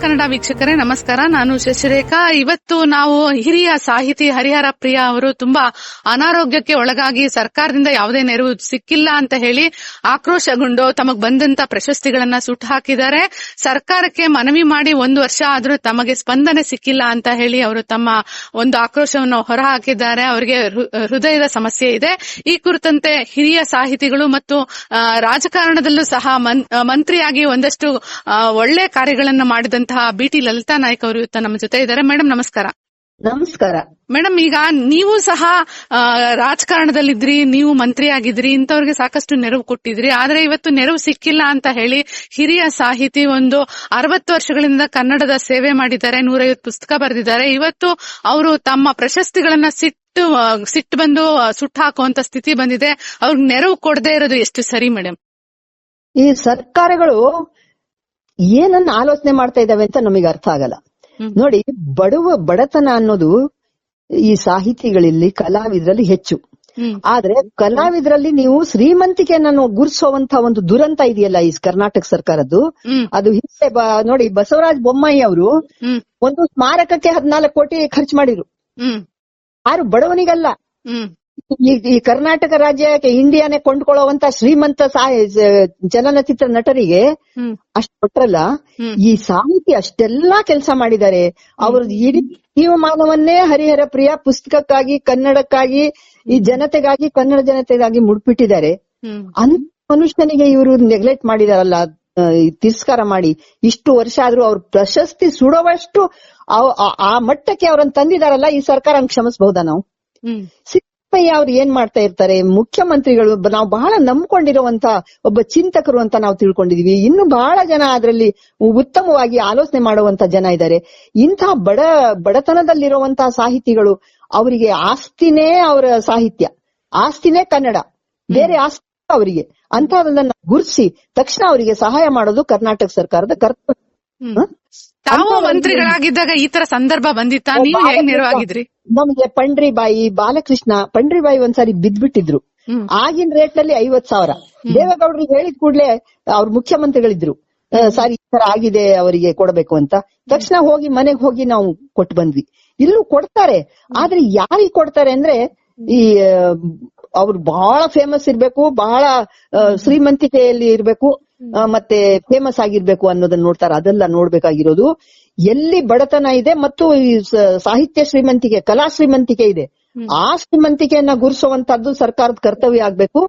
ಕನ್ನಡ ವೀಕ್ಷಕರೇ, ನಮಸ್ಕಾರ. ನಾನು ಶಶಿರೇಖಾ. ಇವತ್ತು ನಾವು ಹಿರಿಯ ಸಾಹಿತಿ ಹರಿಹರ ಪ್ರಿಯ ಅವರು ತುಂಬಾ ಅನಾರೋಗ್ಯಕ್ಕೆ ಒಳಗಾಗಿ ಸರ್ಕಾರದಿಂದ ಯಾವುದೇ ನೆರವು ಸಿಕ್ಕಿಲ್ಲ ಅಂತ ಹೇಳಿ ಆಕ್ರೋಶಗೊಂಡು ತಮಗ್ ಬಂದಂತ ಪ್ರಶಸ್ತಿಗಳನ್ನ ಸುಟ್ಟು ಹಾಕಿದ್ದಾರೆ. ಸರ್ಕಾರಕ್ಕೆ ಮನವಿ ಮಾಡಿ ಒಂದು ವರ್ಷ ಆದ್ರೂ ತಮಗೆ ಸ್ಪಂದನೆ ಸಿಕ್ಕಿಲ್ಲ ಅಂತ ಹೇಳಿ ಅವರು ತಮ್ಮ ಒಂದು ಆಕ್ರೋಶವನ್ನು ಹೊರಹಾಕಿದ್ದಾರೆ. ಅವರಿಗೆ ಹೃದಯದ ಸಮಸ್ಯೆ ಇದೆ. ಈ ಕುರಿತಂತೆ ಹಿರಿಯ ಸಾಹಿತಿಗಳು ಮತ್ತು ರಾಜಕಾರಣದಲ್ಲೂ ಸಹ ಮಂತ್ರಿಯಾಗಿ ಒಂದಷ್ಟು ಒಳ್ಳೆ ಕಾರ್ಯಗಳನ್ನು ಕಾರ್ಯಗಳನ್ನ ಮಾಡಿದಂತಹ ಬಿ ಟಿ ಲಲಿತಾ ನಾಯ್ಕ ಅವರು ಇವತ್ತು ನಮ್ಮ ಜೊತೆ ಇದ್ದಾರೆ. ಮೇಡಮ್ ನಮಸ್ಕಾರ. ನಮಸ್ಕಾರ. ಮೇಡಮ್ ಈಗ ನೀವು ಸಹ ರಾಜಕಾರಣದಲ್ಲಿದ್ರಿ ನೀವು ಮಂತ್ರಿ ಆಗಿದ್ರಿ ಇಂಥವ್ರಿಗೆ ಸಾಕಷ್ಟು ನೆರವು ಕೊಟ್ಟಿದ್ರಿ. ಆದ್ರೆ ಇವತ್ತು ನೆರವು ಸಿಕ್ಕಿಲ್ಲ ಅಂತ ಹೇಳಿ ಹಿರಿಯ ಸಾಹಿತಿ ಒಂದು ಅರವತ್ತು ವರ್ಷಗಳಿಂದ ಕನ್ನಡದ ಸೇವೆ ಮಾಡಿದ್ದಾರೆ ನೂರೈವತ್ತು ಪುಸ್ತಕ ಬರೆದಿದ್ದಾರೆ. ಇವತ್ತು ಅವರು ತಮ್ಮ ಪ್ರಶಸ್ತಿಗಳನ್ನ ಸಿಟ್ಟು ಸಿಟ್ಟು ಬಂದು ಸುಟ್ಟು ಹಾಕುವಂತ ಸ್ಥಿತಿ ಬಂದಿದೆ. ಅವ್ರಿಗೆ ನೆರವು ಕೊಡದೇ ಇರೋದು ಎಷ್ಟು ಸರಿ ಮೇಡಮ್ ಈ ಸರ್ಕಾರಗಳು ಏನನ್ನ ಆಲೋಚನೆ ಮಾಡ್ತಾ ಇದ್ದಾವೆ ಅಂತ ನಮಗೆ ಅರ್ಥ ಆಗಲ್ಲ. ನೋಡಿ ಬಡವ ಬಡತನ ಅನ್ನೋದು ಈ ಸಾಹಿತಿಗಳಲ್ಲಿ ಕಲಾವಿದರಲ್ಲಿ ಹೆಚ್ಚು. ಆದ್ರೆ ಕಲಾವಿದರಲ್ಲಿ ನೀವು ಶ್ರೀಮಂತಿಕೆಯನ್ನು ಗುರುಸುವಂತ ಒಂದು ದುರಂತ ಇದೆಯಲ್ಲ ಈ ಕರ್ನಾಟಕ ಸರ್ಕಾರದ್ದು? ಅದು ಹಿಂದೆ ನೋಡಿ ಬಸವರಾಜ ಬೊಮ್ಮಾಯಿ ಅವರು ಒಂದು ಸ್ಮಾರಕಕ್ಕೆ ಹದಿನಾಲ್ಕು ಕೋಟಿ ಖರ್ಚು ಮಾಡಿದ್ರು. ಯಾರು ಬಡವನಿಗಲ್ಲ. ಈ ಈ ಕರ್ನಾಟಕ ರಾಜ್ಯಕ್ಕೆ ಇಂಡಿಯಾನೇ ಕೊಂಡ್ಕೊಳ್ಳುವಂತ ಶ್ರೀಮಂತ ಚಲನಚಿತ್ರ ನಟರಿಗೆ ಅಷ್ಟು ಕೊಟ್ರಲ್ಲ ಈ ಸಾಹಿತಿ ಅಷ್ಟೆಲ್ಲಾ ಕೆಲಸ ಮಾಡಿದ್ದಾರೆ. ಅವ್ರ ಇಡೀ ಜೀವಮಾನವನ್ನೇ ಹರಿಹರ ಪ್ರಿಯ ಪುಸ್ತಕಕ್ಕಾಗಿ ಕನ್ನಡಕ್ಕಾಗಿ ಈ ಜನತೆಗಾಗಿ ಕನ್ನಡ ಜನತೆಗಾಗಿ ಮುಡ್ಪಿಟ್ಟಿದ್ದಾರೆ. ಅಂತ ಮನುಷ್ಯನಿಗೆ ಇವರು ನೆಗ್ಲೆಕ್ಟ್ ಮಾಡಿದಾರಲ್ಲ ತಿರಸ್ಕಾರ ಮಾಡಿ ಇಷ್ಟು ವರ್ಷ ಆದ್ರೂ ಅವ್ರ ಪ್ರಶಸ್ತಿ ಸುಡುವಷ್ಟು ಆ- ಮಟ್ಟಕ್ಕೆ ಅವ್ರನ್ನ ತಂದಿದಾರಲ್ಲ ಈ ಸರ್ಕಾರ ಕ್ಷಮಿಸಬಹುದಾ ನಾವು? ಸಿದ್ದರಾಮಯ್ಯ ಅವ್ರು ಏನ್ ಮಾಡ್ತಾ ಇರ್ತಾರೆ? ಮುಖ್ಯಮಂತ್ರಿಗಳು ನಾವು ಬಹಳ ನಂಬ್ಕೊಂಡಿರುವಂತ ಒಬ್ಬ ಚಿಂತಕರು ಅಂತ ನಾವು ತಿಳ್ಕೊಂಡಿದೀವಿ. ಇನ್ನು ಬಹಳ ಜನ ಅದರಲ್ಲಿ ಉತ್ತಮವಾಗಿ ಆಲೋಚನೆ ಮಾಡುವಂತ ಜನ ಇದ್ದಾರೆ ಇಂತಹ ಬಡ ಬಡತನದಲ್ಲಿರುವಂತಹ ಸಾಹಿತಿಗಳು ಅವರಿಗೆ ಆಸ್ತಿನೇ ಅವರ ಸಾಹಿತ್ಯ. ಆಸ್ತಿನೇ ಕನ್ನಡ. ಬೇರೆ ಆಸ್ತಿ ಅವರಿಗೆ. ಅಂತಹದನ್ನ ಗುರ್ಸಿ ತಕ್ಷಣ ಅವರಿಗೆ ಸಹಾಯ ಮಾಡೋದು ಕರ್ನಾಟಕ ಸರ್ಕಾರದ ಕರ್ತವ್ಯ? ತಾವು ಮಂತ್ರಿಗಳಾಗಿದ್ದಾಗ ಈ ತರ ಸಂದರ್ಭ ಬಂದಿತ್ತಾ? ನೀವು ಹೇಗ್ ನೆರವಾಗಿದ್ರಿ? ನಮಗೆ ಪಂಡ್ರಿಬಾಯಿ ಬಾಲಕೃಷ್ಣ ಪಂಡ್ರಿಬಾಯಿ ಒಂದ್ಸಾರಿ ಬಿದ್ಬಿಟ್ಟಿದ್ರು ಆಗಿನ ರೇಟ್ನಲ್ಲಿ ಐವತ್ ಸಾವಿರ ದೇವೇಗೌಡರಿಗೆ ಹೇಳಿದ ಕೂಡ್ಲೆ ಅವ್ರ ಮುಖ್ಯಮಂತ್ರಿಗಳಿದ್ರು. ಸಾರಿ ಈ ತರ ಆಗಿದೆ ಅವರಿಗೆ ಕೊಡಬೇಕು ಅಂತ. ತಕ್ಷಣ ಹೋಗಿ ಮನೆಗೆ ಹೋಗಿ ನಾವು ಕೊಟ್ಟು ಬಂದ್ವಿ. ಇಲ್ಲೂ ಕೊಡ್ತಾರೆ. ಆದ್ರೆ ಯಾರಿಗ್ ಕೊಡ್ತಾರೆ ಅಂದ್ರೆ ಈ ಅವ್ರು ಬಹಳ ಫೇಮಸ್ ಇರ್ಬೇಕು ಬಹಳ ಶ್ರೀಮಂತಿಕೆಯಲ್ಲಿ ಇರ್ಬೇಕು. ಮತ್ತೆ ಫೇಮಸ್ ಆಗಿರ್ಬೇಕು ಅನ್ನೋದನ್ನ ನೋಡ್ತಾರೆ. ಅದೆಲ್ಲ ನೋಡ್ಬೇಕಾಗಿರೋದು. ಎಲ್ಲಿ ಬಡತನ ಇದೆ ಮತ್ತು ಈ ಸಾಹಿತ್ಯ ಶ್ರೀಮಂತಿಕೆ ಕಲಾ ಶ್ರೀಮಂತಿಕೆ ಇದೆ. ಆ ಶ್ರೀಮಂತಿಕೆಯನ್ನ ಗುರುಸುವಂತದ್ದು ಸರ್ಕಾರದ ಕರ್ತವ್ಯ ಆಗ್ಬೇಕು.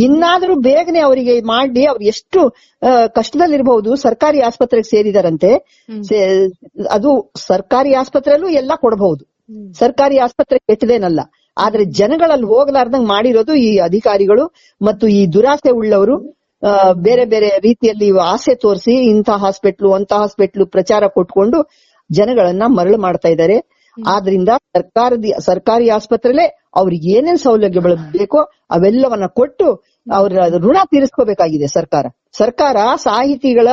ಇನ್ನಾದ್ರೂ ಬೇಗನೆ ಅವರಿಗೆ ಮಾಡಿ ಅವ್ರು ಎಷ್ಟು ಕಷ್ಟದಲ್ಲಿರಬಹುದು ಸರ್ಕಾರಿ ಆಸ್ಪತ್ರೆಗೆ ಸೇರಿದಾರಂತೆ ಅದು ಸರ್ಕಾರಿ ಆಸ್ಪತ್ರೆಯಲ್ಲೂ ಎಲ್ಲ ಕೊಡಬಹುದು. ಸರ್ಕಾರಿ ಆಸ್ಪತ್ರೆ ಕೆಟ್ಟದೇನಲ್ಲ. ಆದ್ರೆ ಜನಗಳಲ್ಲಿ ಹೋಗ್ಲಾರ್ದಂಗ್ ಮಾಡಿರೋದು ಈ ಅಧಿಕಾರಿಗಳು ಮತ್ತು ಈ ದುರಾಸೆ ಉಳ್ಳವರು. ಬೇರೆ ಬೇರೆ ರೀತಿಯಲ್ಲಿ ಆಸೆ ತೋರಿಸಿ ಇಂಥ ಹಾಸ್ಪಿಟ್ಲು ಅಂತ ಹಾಸ್ಪಿಟ್ಲು ಪ್ರಚಾರ ಕೊಟ್ಕೊಂಡು ಜನಗಳನ್ನ ಮರಳು ಮಾಡ್ತಾ ಇದ್ದಾರೆ ಆದ್ರಿಂದ ಸರ್ಕಾರದ ಸರ್ಕಾರಿ ಆಸ್ಪತ್ರೆಲೆ ಅವ್ರಿಗೆ ಏನೇನ್ ಸೌಲಭ್ಯಗಳು ಬೇಕೋ ಅವೆಲ್ಲವನ್ನ ಕೊಟ್ಟು ಅವ್ರ ಋಣ ತೀರಿಸ್ಕೋಬೇಕಾಗಿದೆ ಸರ್ಕಾರ. ಸರ್ಕಾರ ಸಾಹಿತಿಗಳ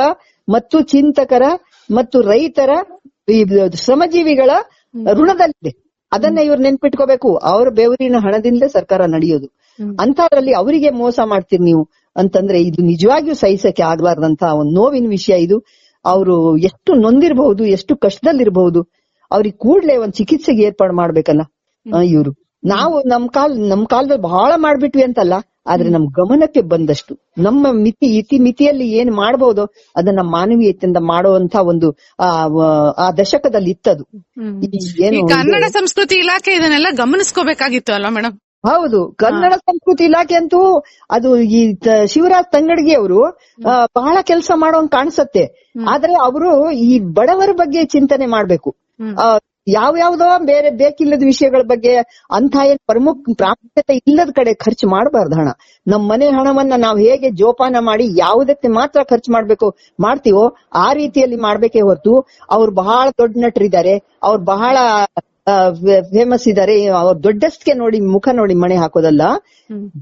ಮತ್ತು ಚಿಂತಕರ ಮತ್ತು ರೈತರ ಶ್ರಮಜೀವಿಗಳ ಋಣದಲ್ಲಿದೆ. ಅದನ್ನ ಇವ್ರು ನೆನ್ಪಿಟ್ಕೋಬೇಕು. ಅವ್ರ ಬೆವರಿನ ಹಣದಿಂದಲೇ ಸರ್ಕಾರ ನಡೆಯೋದು. ಅಂತದ್ರಲ್ಲಿ ಅವರಿಗೆ ಮೋಸ ಮಾಡ್ತೀರಿ ನೀವು. ಅಂತಂದ್ರೆ ಇದು ನಿಜವಾಗಿಯೂ ಸಹಿಸಕ್ಕೆ ಆಗ್ಲಾರ್ದಂತ ಒಂದು ನೋವಿನ ವಿಷಯ ಇದು. ಅವರು ಎಷ್ಟು ನೊಂದಿರಬಹುದು ಎಷ್ಟು ಕಷ್ಟದಲ್ಲಿರಬಹುದು ಅವ್ರಿಗೆ ಕೂಡ್ಲೆ ಒಂದ್ ಚಿಕಿತ್ಸೆಗೆ ಏರ್ಪಾಡು ಮಾಡ್ಬೇಕಲ್ಲ ಇವರು. ನಾವು ನಮ್ ಕಾಲ್ ನಮ್ ಕಾಲದಲ್ಲಿ ಬಹಳ ಮಾಡ್ಬಿಟ್ವಿ ಅಂತಲ್ಲ ಆದ್ರೆ ನಮ್ ಗಮನಕ್ಕೆ ಬಂದಷ್ಟು. ನಮ್ಮ ಮಿತಿ ಇತಿ ಮಿತಿಯಲ್ಲಿ ಏನ್ ಮಾಡಬಹುದು ಅದನ್ನ ಮಾನವೀಯತೆಯಿಂದ ಮಾಡುವಂತ ಒಂದು ಆ ಆ ದಶಕದಲ್ಲಿ ಇತ್ತದು ಕನ್ನಡ ಸಂಸ್ಕೃತಿ ಇಲಾಖೆ ಇದನ್ನೆಲ್ಲ ಗಮನಿಸ್ಕೋಬೇಕಾಗಿತ್ತು ಅಲ್ವಾ ಮೇಡಮ್ ಹೌದು. ಕನ್ನಡ ಸಂಸ್ಕೃತಿ ಇಲಾಖೆ ಅಂತೂ ಅದು ಈ ಶಿವರಾಜ್ ತಂಗಡಗಿ ಅವರು ಬಹಳ ಕೆಲಸ ಮಾಡೋಂಗ್ ಕಾಣಿಸತ್ತೆ. ಆದ್ರೆ ಅವರು ಈ ಬಡವರ ಬಗ್ಗೆ ಚಿಂತನೆ ಮಾಡ್ಬೇಕು. ಯಾವ ಯಾವ್ದೋ ಬೇರೆ ಬೇಕಿಲ್ಲದ ವಿಷಯಗಳ ಬಗ್ಗೆ ಅಂತ ಏನ್ ಪ್ರಮುಖ ಪ್ರಾಮುಖ್ಯತೆ ಇಲ್ಲದ ಕಡೆ ಖರ್ಚು ಮಾಡಬಾರ್ದು ಹಣ. ನಮ್ ಮನೆ ಹಣವನ್ನ ನಾವ್ ಹೇಗೆ ಜೋಪಾನ ಮಾಡಿ ಯಾವುದಕ್ಕೆ ಮಾತ್ರ ಖರ್ಚು ಮಾಡ್ಬೇಕು ಮಾಡ್ತೀವೋ ಆ ರೀತಿಯಲ್ಲಿ ಮಾಡ್ಬೇಕೇ ಹೊರತು ಅವ್ರು ಬಹಳ ದೊಡ್ಡ ನಟರಿದ್ದಾರೆ. ಅವ್ರು ಬಹಳ ಫೇಮಸ್ ಇದಾರೆ. ಅವ್ರ ದೊಡ್ಡಸ್ಟ್ಗೆ ನೋಡಿ ಮುಖ ನೋಡಿ ಮಣೆ ಹಾಕೋದಲ್ಲ.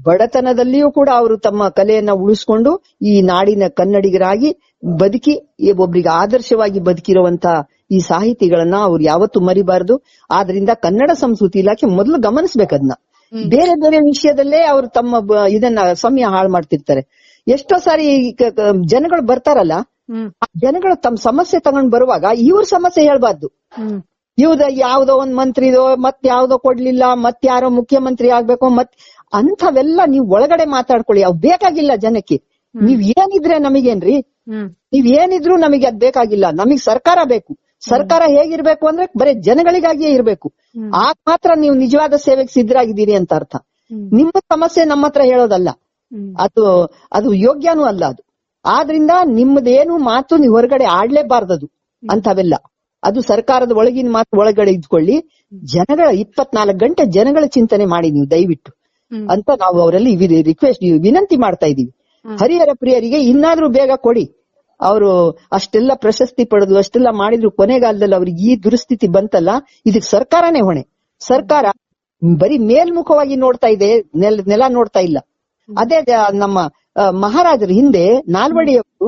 ಬಡತನದಲ್ಲಿಯೂ ಕೂಡ ಅವರು ತಮ್ಮ ಕಲೆಯನ್ನ ಉಳಿಸ್ಕೊಂಡು ಈ ನಾಡಿನ ಕನ್ನಡಿಗರಾಗಿ ಬದುಕಿ ಒಬ್ಬರಿಗೆ ಒಬ್ರಿಗೆ ಆದರ್ಶವಾಗಿ ಬದುಕಿರುವಂತ ಈ ಸಾಹಿತಿಗಳನ್ನ ಅವ್ರು ಯಾವತ್ತು ಮರಿಬಾರದು. ಆದ್ರಿಂದ ಕನ್ನಡ ಸಂಸ್ಕೃತಿ ಇಲಾಖೆ ಮೊದಲು ಗಮನಿಸ್ಬೇಕದ್ನ. ಬೇರೆ ಬೇರೆ ವಿಷಯದಲ್ಲೇ ಅವರು ತಮ್ಮ ಇದನ್ನ ಸಮಯ ಹಾಳು ಮಾಡ್ತಿರ್ತಾರೆ. ಎಷ್ಟೋ ಸಾರಿ ಜನಗಳು ಬರ್ತಾರಲ್ಲ ಆ ಜನಗಳು ತಮ್ಮ ಸಮಸ್ಯೆ ತಗೊಂಡ್ ಬರುವಾಗ ಇವ್ರ ಸಮಸ್ಯೆ ಹೇಳ್ಬಾರ್ದು. ಇವ್ದ ಯಾವ್ದೋ ಒಂದ್ ಮಂತ್ರಿದೋ ಮತ್ ಯಾವ್ದೋ ಕೊಡ್ಲಿಲ್ಲ ಮತ್ ಯಾರೋ ಮುಖ್ಯಮಂತ್ರಿ ಆಗ್ಬೇಕು ಮತ್ ಅಂಥವೆಲ್ಲ ನೀವ್ ಒಳಗಡೆ ಮಾತಾಡ್ಕೊಳ್ಳಿ. ಅವ್ ಬೇಕಾಗಿಲ್ಲ ಜನಕ್ಕೆ. ನೀವ್ ಏನಿದ್ರೆ ನಮಗೇನ್ರಿ? ನೀವ್ ಏನಿದ್ರು ನಮಗೆ ಅದ್ ಬೇಕಾಗಿಲ್ಲ. ನಮಗ್ ಸರ್ಕಾರ ಬೇಕು. ಸರ್ಕಾರ ಹೇಗಿರ್ಬೇಕು ಅಂದ್ರೆ ಬರೀ ಜನಗಳಿಗಾಗಿಯೇ ಇರ್ಬೇಕು. ಆಗ ಮಾತ್ರ ನೀವು ನಿಜವಾದ ಸೇವೆಗೆ ಸಿದ್ಧರಾಗಿದ್ದೀರಿ ಅಂತ ಅರ್ಥ. ನಿಮ್ಮ ಸಮಸ್ಯೆ ನಮ್ಮ ಹತ್ರ ಹೇಳೋದಲ್ಲ. ಅದು ಅದು ಯೋಗ್ಯನೂ ಅಲ್ಲ ಅದು. ಆದ್ರಿಂದ ನಿಮ್ಮದೇನು ಮಾತು ನೀವು ಹೊರಗಡೆ ಆಡ್ಲೇಬಾರ್ದದು ಅಂತವೆಲ್ಲ ಅದು ಸರ್ಕಾರದ ಒಳಗಿನ ಮಾತು ಒಳಗಡೆ ಇದ್ಕೊಳ್ಳಿ. ಜನಗಳ ಇಪ್ಪತ್ನಾಲ್ಕು ಗಂಟೆ ಜನಗಳ ಚಿಂತನೆ ಮಾಡಿ ನೀವು ದಯವಿಟ್ಟು. ಅಂತ ನಾವು ಅವರಲ್ಲಿ ರಿಕ್ವೆಸ್ಟ್ ವಿನಂತಿ ಮಾಡ್ತಾ ಇದೀವಿ ಹರಿಹರ ಪ್ರಿಯರಿಗೆ ಇನ್ನಾದ್ರೂ ಬೇಗ ಕೊಡಿ. ಅವರು ಅಷ್ಟೆಲ್ಲ ಪ್ರಶಸ್ತಿ ಪಡೆದು ಅಷ್ಟೆಲ್ಲ ಮಾಡಿದ್ರು ಕೊನೆಗಾಲದಲ್ಲಿ ಅವ್ರಿಗೆ ಈ ದುರಸ್ಥಿತಿ ಬಂತಲ್ಲ ಇದಕ್ಕೆ ಸರ್ಕಾರನೇ ಹೊಣೆ. ಸರ್ಕಾರ ಬರೀ ಮೇಲ್ಮುಖವಾಗಿ ನೋಡ್ತಾ ಇದೆ ನೆಲ ನೆಲ ನೋಡ್ತಾ ಇಲ್ಲ. ಅದೇ ನಮ್ಮ ಮಹಾರಾಜರ ಮಹಾರಾಜರು ಹಿಂದೆ ನಾಲ್ವಡಿಯವರು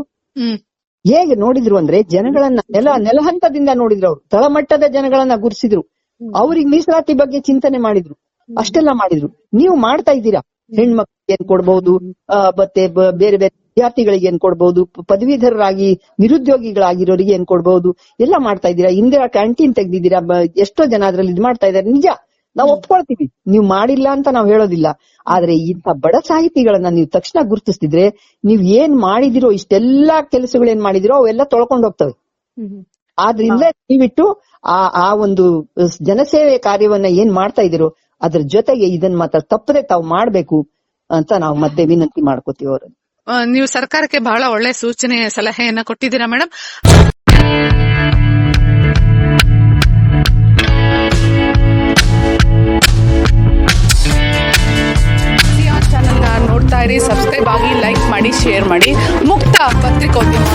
ಹೇಗೆ ನೋಡಿದ್ರು ಅಂದ್ರೆ ಜನಗಳನ್ನ ನೆಲ ನೆಲಹಂತದಿಂದ ನೋಡಿದ್ರು ಅವ್ರು. ತಳಮಟ್ಟದ ಜನಗಳನ್ನ ಗುರುಸಿದ್ರು ಅವ್ರಿಗೆ ಮೀಸಲಾತಿ ಬಗ್ಗೆ ಚಿಂತನೆ ಮಾಡಿದ್ರು. ಅಷ್ಟೆಲ್ಲ ಮಾಡಿದ್ರು. ನೀವು ಮಾಡ್ತಾ ಇದ್ದೀರಾ? ಹೆಣ್ಮಕ್ಳಿಗೆ ಏನ್ ಕೊಡ್ಬಹುದು ಮತ್ತೆ ಬೇರೆ ಬೇರೆ ವಿದ್ಯಾರ್ಥಿಗಳಿಗೆ ಏನ್ ಕೊಡ್ಬಹುದು ಪದವೀಧರರಾಗಿ ನಿರುದ್ಯೋಗಿಗಳಾಗಿರೋರಿಗೆ ಏನ್ ಕೊಡ್ಬಹುದು ಎಲ್ಲ ಮಾಡ್ತಾ ಇದ್ದೀರಾ? ಇಂದಿರಾ ಕ್ಯಾಂಟೀನ್ ತೆಗ್ದಿದ್ದೀರಾ? ಎಷ್ಟೋ ಜನ ಅದ್ರಲ್ಲಿ ಇದ್ ಮಾಡ್ತಾ ಇದ್ದಾರೆ. ನಿಜ? ನಾವು ಒಪ್ಕೊಳ್ತೀವಿ. ನೀವು ಮಾಡಿಲ್ಲ ಅಂತ ನಾವು ಹೇಳೋದಿಲ್ಲ. ಆದ್ರೆ ಇಂಥ ಬಡ ಸಾಹಿತಿಗಳನ್ನ ನೀವು ತಕ್ಷಣ ಗುರುತಿಸ್ತಿದ್ರೆ ನೀವ್ ಏನ್ ಮಾಡಿದಿರೋ ಇಷ್ಟೆಲ್ಲಾ ಕೆಲಸಗಳು ಏನ್ ಮಾಡಿದಿರೋ ಅವೆಲ್ಲ ತೊಳ್ಕೊಂಡು ಹೋಗ್ತವೆ. ಆದ್ರಿಂದ ನೀವಿಟ್ಟು ಆ ಆ ಒಂದು ಜನಸೇವೆ ಕಾರ್ಯವನ್ನ ಏನ್ ಮಾಡ್ತಾ ಇದಿರೋ ಅದ್ರ ಜೊತೆಗೆ ಇದನ್ನ ಮಾತ್ರ ತಪ್ಪದೆ ತಾವು ಮಾಡ್ಬೇಕು ಅಂತ ನಾವು ಮತ್ತೆ ವಿನಂತಿ ಮಾಡ್ಕೋತೀವಿ ಅವರನ್ನು. ನೀವು ಸರ್ಕಾರಕ್ಕೆ ಬಹಳ ಒಳ್ಳೆ ಸೂಚನೆ ಸಲಹೆಯನ್ನ ಕೊಟ್ಟಿದ್ದೀರಾ ಮೇಡಮ್ ನೋಡ್ತಾ